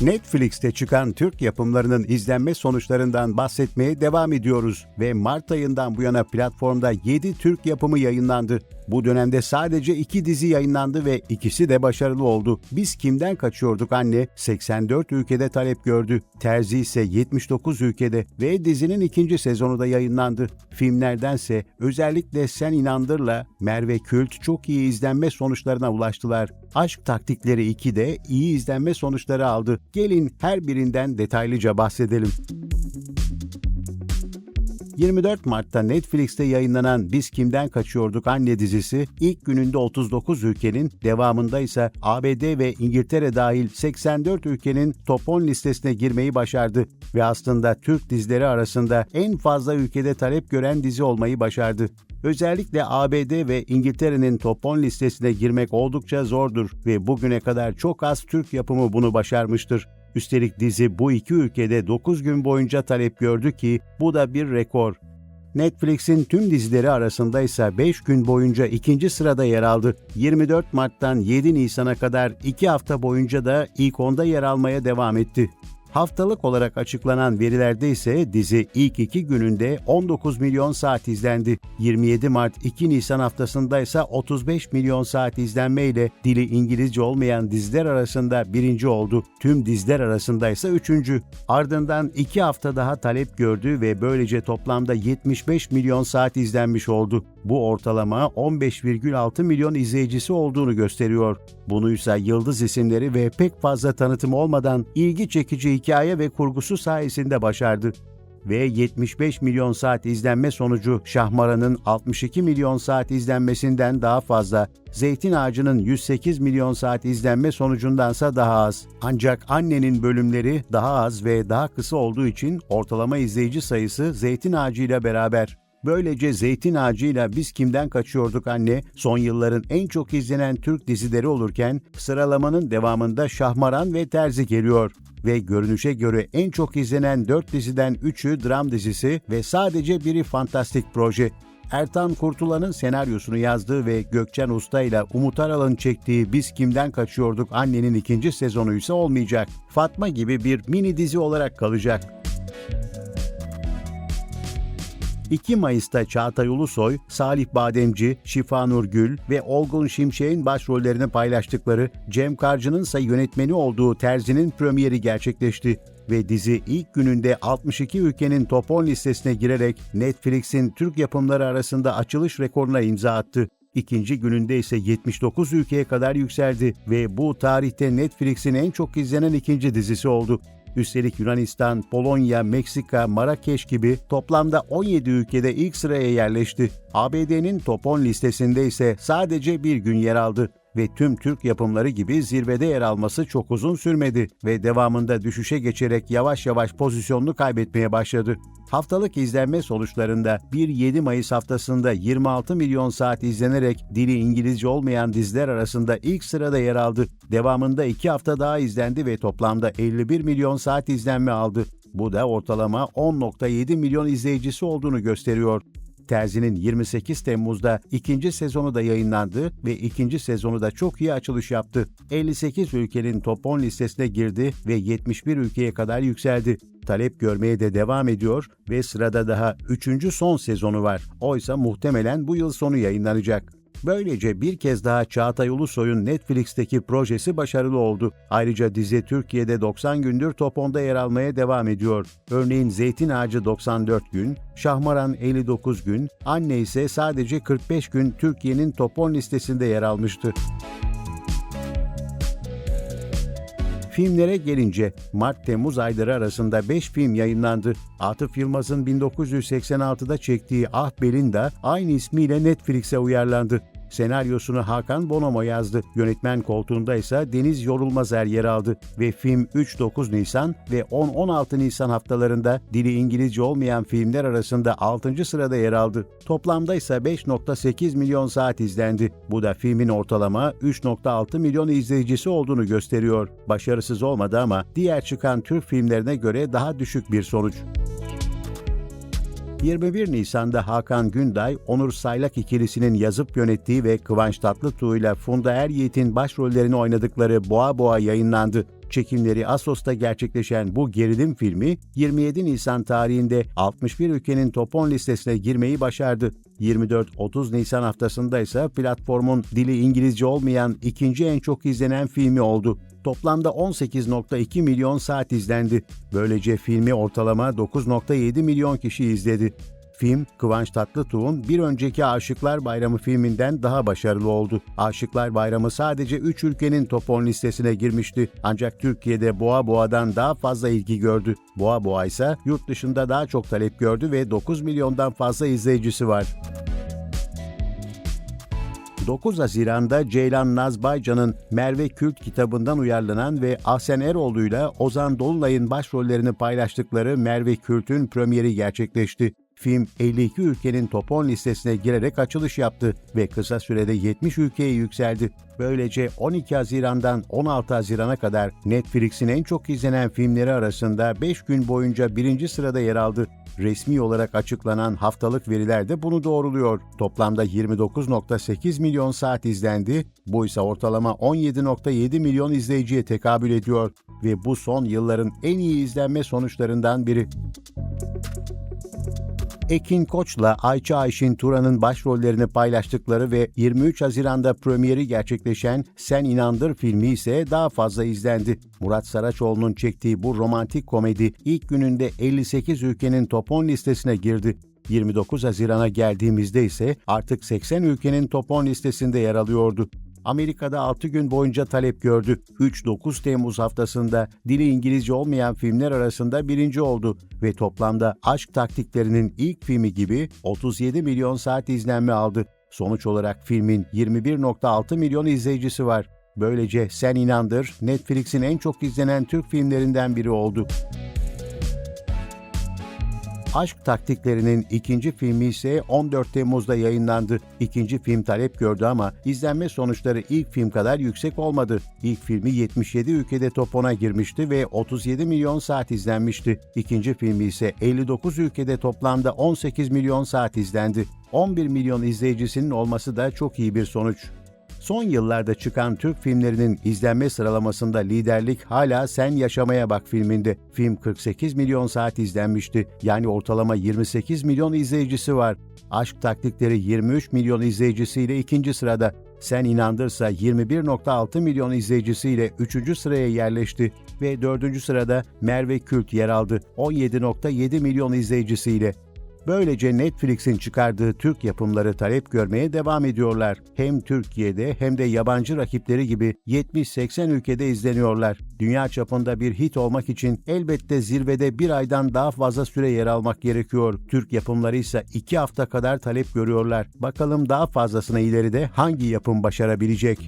Netflix'te çıkan Türk yapımlarının izlenme sonuçlarından bahsetmeye devam ediyoruz ve Mart ayından bu yana platformda 7 Türk yapımı yayınlandı. Bu dönemde sadece 2 dizi yayınlandı ve ikisi de başarılı oldu. Biz kimden kaçıyorduk anne? 84 ülkede talep gördü. Terzi ise 79 ülkede ve dizinin ikinci sezonu da yayınlandı. Filmlerdense özellikle Sen İnandır'la Merve Kült çok iyi izlenme sonuçlarına ulaştılar. Aşk Taktikleri 2 de iyi izlenme sonuçları aldı. Gelin her birinden detaylıca bahsedelim. 24 Mart'ta Netflix'te yayınlanan Biz Kimden Kaçıyorduk Anne dizisi ilk gününde 39 ülkenin, devamında ise ABD ve İngiltere dahil 84 ülkenin top 10 listesine girmeyi başardı ve aslında Türk dizileri arasında en fazla ülkede talep gören dizi olmayı başardı. Özellikle ABD ve İngiltere'nin top 10 listesine girmek oldukça zordur ve bugüne kadar çok az Türk yapımı bunu başarmıştır. Üstelik dizi bu iki ülkede 9 gün boyunca talep gördü ki bu da bir rekor. Netflix'in tüm dizileri arasında ise 5 gün boyunca ikinci sırada yer aldı. 24 Mart'tan 7 Nisan'a kadar 2 hafta boyunca da ilk onda yer almaya devam etti. Haftalık olarak açıklanan verilerde ise dizi ilk iki gününde 19 milyon saat izlendi. 27 Mart 2 Nisan haftasında ise 35 milyon saat izlenmeyle dili İngilizce olmayan diziler arasında birinci oldu. Tüm diziler arasında ise üçüncü. Ardından iki hafta daha talep gördü ve böylece toplamda 75 milyon saat izlenmiş oldu. Bu ortalama 15,6 milyon izleyicisi olduğunu gösteriyor. Bunu ise yıldız isimleri ve pek fazla tanıtım olmadan ilgi çekici hikaye ve kurgusu sayesinde başardı ve 75 milyon saat izlenme sonucu Şahmaran'ın 62 milyon saat izlenmesinden daha fazla, Zeytin Ağacı'nın 108 milyon saat izlenme sonucundansa daha az. Ancak annenin bölümleri daha az ve daha kısa olduğu için ortalama izleyici sayısı Zeytin Ağacı ile beraber. Böylece Zeytin Ağacı'yla Biz Kimden Kaçıyorduk Anne son yılların en çok izlenen Türk dizileri olurken sıralamanın devamında Şahmaran ve Terzi geliyor. Ve görünüşe göre en çok izlenen 4 diziden 3'ü dram dizisi ve sadece biri fantastik proje. Ertan Kurtulan'ın senaryosunu yazdığı ve Gökçen Usta ile Umut Aral'ın çektiği Biz Kimden Kaçıyorduk Anne'nin ikinci sezonu ise olmayacak. Fatma gibi bir mini dizi olarak kalacak. 2 Mayıs'ta Çağatay Ulusoy, Salih Bademci, Şifanur Gül ve Olgun Şimşek'in başrollerini paylaştıkları Cem Karcı'nın ise yönetmeni olduğu Terzi'nin premieri gerçekleşti ve dizi ilk gününde 62 ülkenin top 10 listesine girerek Netflix'in Türk yapımları arasında açılış rekoruna imza attı. İkinci gününde ise 79 ülkeye kadar yükseldi ve bu tarihte Netflix'in en çok izlenen ikinci dizisi oldu. Üstelik Yunanistan, Polonya, Meksika, Marrakeş gibi toplamda 17 ülkede ilk sıraya yerleşti. ABD'nin top 10 listesinde ise sadece bir gün yer aldı ve tüm Türk yapımları gibi zirvede yer alması çok uzun sürmedi ve devamında düşüşe geçerek yavaş yavaş pozisyonunu kaybetmeye başladı. Haftalık izlenme sonuçlarında 1-7 Mayıs haftasında 26 milyon saat izlenerek dili İngilizce olmayan diziler arasında ilk sırada yer aldı. Devamında 2 hafta daha izlendi ve toplamda 51 milyon saat izlenme aldı. Bu da ortalama 10.7 milyon izleyicisi olduğunu gösteriyor. Terzi'nin 28 Temmuz'da ikinci sezonu da yayınlandı ve ikinci sezonu da çok iyi açılış yaptı. 58 ülkenin top 10 listesine girdi ve 71 ülkeye kadar yükseldi. Talep görmeye de devam ediyor ve sırada daha 3. son sezonu var. Oysa muhtemelen bu yıl sonu yayınlanacak. Böylece bir kez daha Çağatay Ulusoy'un Netflix'teki projesi başarılı oldu. Ayrıca dizi Türkiye'de 90 gündür top 10'da yer almaya devam ediyor. Örneğin Zeytin Ağacı 94 gün, Şahmaran 59 gün, Anne ise sadece 45 gün Türkiye'nin top 10 listesinde yer almıştı. Filmlere gelince Mart-Temmuz ayları arasında 5 film yayınlandı. Atıf Yılmaz'ın 1986'da çektiği Ah Belinda aynı ismiyle Netflix'e uyarlandı. Senaryosunu Hakan Bonomo yazdı. Yönetmen koltuğunda ise Deniz Yorulmazer yer aldı ve film 3-9 Nisan ve 10-16 Nisan haftalarında dili İngilizce olmayan filmler arasında 6. sırada yer aldı. Toplamda ise 5.8 milyon saat izlendi. Bu da filmin ortalama 3.6 milyon izleyicisi olduğunu gösteriyor. Başarısız olmadı ama diğer çıkan Türk filmlerine göre daha düşük bir sonuç. 21 Nisan'da Hakan Günday, Onur Saylak ikilisinin yazıp yönettiği ve Kıvanç Tatlıtuğ ile Funda Er Yiğit'in başrollerini oynadıkları Boğa Boğa yayınlandı. Çekimleri Assos'ta gerçekleşen bu gerilim filmi 27 Nisan tarihinde 61 ülkenin top 10 listesine girmeyi başardı. 24-30 Nisan haftasında ise platformun dili İngilizce olmayan ikinci en çok izlenen filmi oldu. Toplamda 18.2 milyon saat izlendi. Böylece filmi ortalama 9.7 milyon kişi izledi. Film, Kıvanç Tatlıtuğ'un bir önceki Aşıklar Bayramı filminden daha başarılı oldu. Aşıklar Bayramı sadece 3 ülkenin top 10 listesine girmişti. Ancak Türkiye'de Boğa Boğa'dan daha fazla ilgi gördü. Boğa Boğa ise yurt dışında daha çok talep gördü ve 9 milyondan fazla izleyicisi var. 9 Haziran'da Ceylan Nazbaycan'ın Merve Kült kitabından uyarlanan ve Ahsen Eroğlu'yla Ozan Dolunay'ın başrollerini paylaştıkları Merve Kült'ün premieri gerçekleşti. Film 52 ülkenin top 10 listesine girerek açılış yaptı ve kısa sürede 70 ülkeye yükseldi. Böylece 12 Haziran'dan 16 Haziran'a kadar Netflix'in en çok izlenen filmleri arasında 5 gün boyunca birinci sırada yer aldı. Resmi olarak açıklanan haftalık veriler de bunu doğruluyor. Toplamda 29.8 milyon saat izlendi. Bu ise ortalama 17.7 milyon izleyiciye tekabül ediyor ve bu son yılların en iyi izlenme sonuçlarından biri. Ekin Koç'la Ayça Ayşin Turan'ın başrollerini paylaştıkları ve 23 Haziran'da premieri gerçekleşen Sen İnandır filmi ise daha fazla izlendi. Murat Saraçoğlu'nun çektiği bu romantik komedi ilk gününde 58 ülkenin top 10 listesine girdi. 29 Haziran'a geldiğimizde ise artık 80 ülkenin top 10 listesinde yer alıyordu. Amerika'da 6 gün boyunca talep gördü. 3-9 Temmuz haftasında dili İngilizce olmayan filmler arasında birinci oldu ve toplamda Aşk Taktiklerinin ilk filmi gibi 37 milyon saat izlenme aldı. Sonuç olarak filmin 21.6 milyon izleyicisi var. Böylece Sen İnandır, Netflix'in en çok izlenen Türk filmlerinden biri oldu. Aşk Taktiklerinin ikinci filmi ise 14 Temmuz'da yayınlandı. İkinci film talep gördü ama izlenme sonuçları ilk film kadar yüksek olmadı. İlk filmi 77 ülkede top 10'a girmişti ve 37 milyon saat izlenmişti. İkinci filmi ise 59 ülkede toplamda 18 milyon saat izlendi. 11 milyon izleyicisinin olması da çok iyi bir sonuç. Son yıllarda çıkan Türk filmlerinin izlenme sıralamasında liderlik hala Sen Yaşamaya Bak filminde. Film 48 milyon saat izlenmişti. Yani ortalama 28 milyon izleyicisi var. Aşk Taktikleri 23 milyon izleyicisiyle ikinci sırada. Sen İnandırsa 21.6 milyon izleyicisiyle 3. sıraya yerleşti ve 4. sırada Merve Kült yer aldı 17.7 milyon izleyicisiyle. Böylece Netflix'in çıkardığı Türk yapımları talep görmeye devam ediyorlar. Hem Türkiye'de hem de yabancı rakipleri gibi 70-80 ülkede izleniyorlar. Dünya çapında bir hit olmak için elbette zirvede bir aydan daha fazla süre yer almak gerekiyor. Türk yapımları ise 2 hafta kadar talep görüyorlar. Bakalım daha fazlasına ileride hangi yapım başarabilecek?